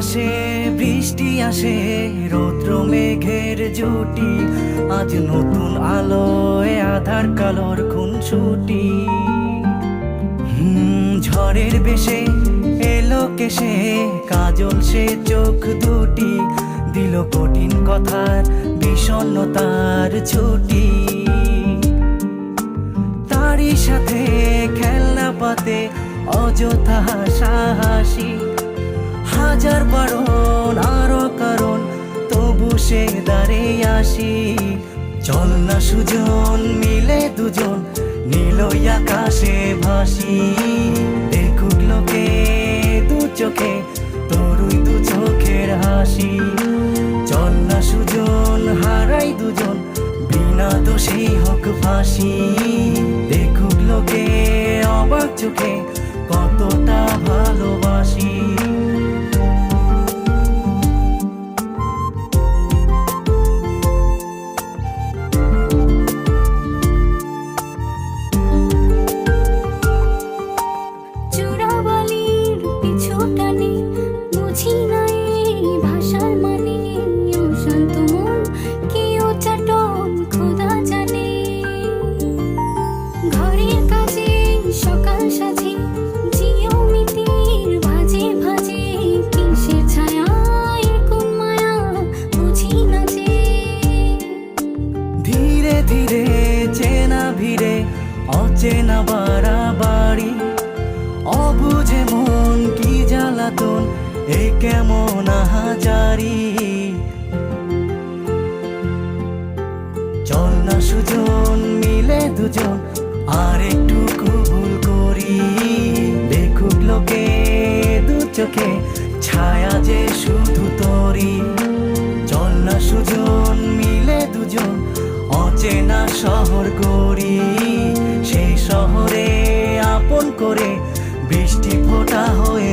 আকাশে রৌদ্র মেঘের জুটি। আজ নতুন আলোয় আধার কালোর খুনসুটি। হুম, ঝড়ের বেশে এলো কেসে কাজল সে চোখ দুটি। দিল কঠিন কথার বিষণ্ণতার ছুটি। তারই সাথে খেলনা পাতে অযথা হাসাহাসি হাজার বারণ, আরও কারণ, তবু সে দাঁড়িয়ে আসি। চল না সুজন, মিলে দুজন নীলই আকাশে ভাসি। দেখুক লোকে দু চোখে তরুই দু চোখের হাসি। চল না সুজন, হারাই দুজন, বিনা দোষী হোক ফাঁসি। দেখুক লোকে অবাক চোখে ধীরে চেনা ভিড়ে, অচেনা বাড়াবাড়ি। অবুঝে মন কি জ্বালাতন, এ কেমন আহাজারি। চল না সুজন, মিলে দুজন, আর একটু ভুল করি। দেখুক লোকে দু চোখে, ছায়া যে শুধু তোরি। অচেনা শহর গড়ি সেই শহরে আপন করে বৃষ্টি ফোটা হয়ে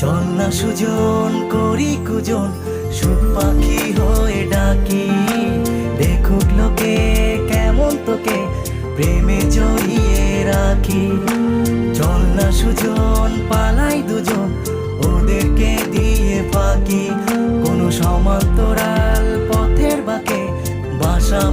চল না সুজন, করি কুজন। সুখ পাখি হয়ে ডাকি। দেখুক লোকে কেমন তোকে, প্রেমে জড়িয়ে রাখি। চল না সুজন, পালাই দুজন, ওদেরকে দিয়ে পাখি কোনো সমান্তরাল পথের বাঁকে, বাসা